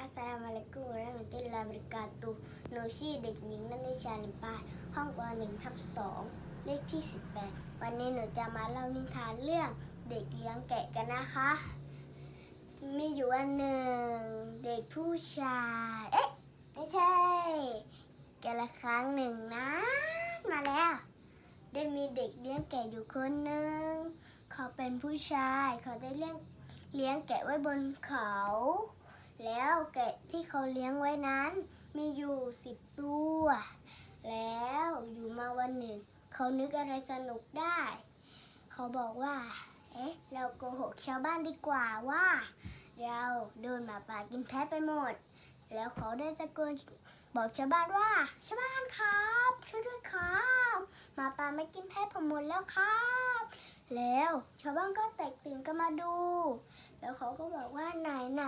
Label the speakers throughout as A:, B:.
A: อัสสลามุอะลัยกุมวะเราะห์มะตุลลอฮิวะบะเราะกาตุฮ์หนูชื่อเด็กหญิงนันทิชาลิมปาห้องปหนึ่งทับสองเลขที่ 18 วันนี้หนูจะมาเล่านิทานเรื่องเด็กเลี้ยงแกะกันนะคะ มีอยู่วันหนึ่ง เด็กผู้ชาย เอ๊ะ ไม่ใช่แกละครั้งหนึ่งนะ มาแล้ว ได้มีเด็กเลี้ยงแกะอยู่คนหนึ่ง เขาเป็นผู้ชาย เขาได้เลี้ยงเลี้ยงแกะไว้บนเขา แล้วแกะที่เขาเลี้ยงไว้นั้น มีอยู่สิบตัว แล้วอยู่มาวันหนึ่ง เขานึกอะไรสนุกได้ เขาบอกว่า เอ๊ะ เราโกหกชาวบ้านดีกว่าว่า เราโดนหมาป่ากินแพะไปหมด แล้วเขาได้ตะโกนบอกชาวบ้านว่า ชาวบ้านครับ ช่วยด้วยครับหมาป่าไม่กินแพะผมหมดแล้วครับ แล้วชาวบ้านก็แตกตื่นกันมาดู แล้วเขาก็บอกว่าไหนไหน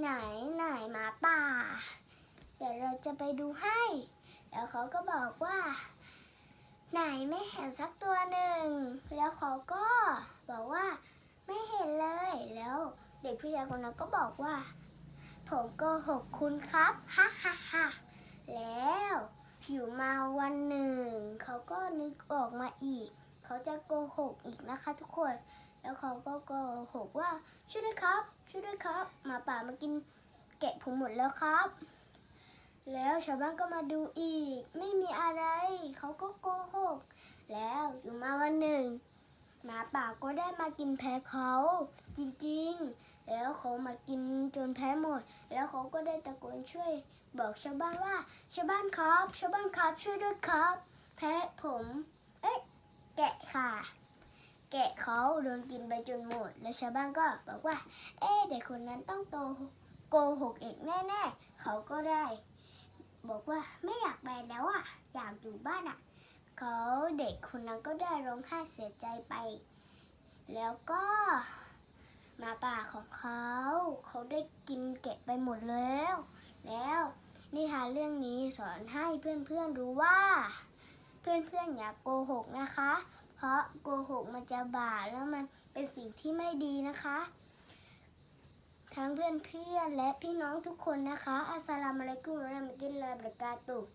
A: ไหนไหนหมาป่า เดี๋ยวเราจะไปดูให้ แล้วเขาก็บอกว่า ไหนไม่เห็นสักตัวหนึ่ง แล้วเขาก็บอกว่าไม่เห็นเลย แล้วเด็กผู้ชายคนนั้นก็บอกว่า ผมโกหกคุณครับฮ่าฮ่าฮ่าแล้วอยู่มาวันหนึ่ง เขาก็นึกออกมาอีก เขาจะโกหกอีกนะคะทุกคน แล้วเขาก็โกหกว่าช่วยด้วยครับ ช่วยด้วยครับหมาป่ามากินแกะผมหมดแล้วครับ แล้วชาวบ้านก็มาดูอีก ไม่มีอะไร เขาก็โกหก แล้วอยู่มาวันหนึ่งหมาป่าก็ได้มากินแพะเขาจริงๆ แล้วเขามากินจนแพ้หมด แล้วเขาก็ได้ตะโกนช่วย บอกชาวบ้านว่าชาวบ้านครับ ชาวบ้านครับช่วยด้วยครับ แพะผม เอ๊ะแกะค่ะ แกะเขาโดนกินไปจนหมด แล้วชาวบ้านก็บอกว่า เอ๊เด็กคนนั้นต้องโตโกหกอีกแน่ๆ เขาก็ได้ บอกว่าไม่อยากไปแล้วอะ อยากอยู่บ้านอะ เขาเด็กคนนั้นก็ได้ร้องไห้เสียใจไป แล้วก็มาป่าของเขา เขาได้กินแกะไปหมดแล้ว แล้วนิทานเรื่องนี้สอนให้เพื่อนๆรู้ว่า เพื่อนๆอย่าโกหกนะคะ เพราะโกหกมันจะบาปแล้วมันเป็นสิ่งที่ไม่ดีนะคะ ทั้งเพื่อนๆและพี่น้องทุกคนนะคะ อัสสลามุอะลัยกุมวะเราะห์มะตุลลอฮิวะบะเราะกาตุฮ์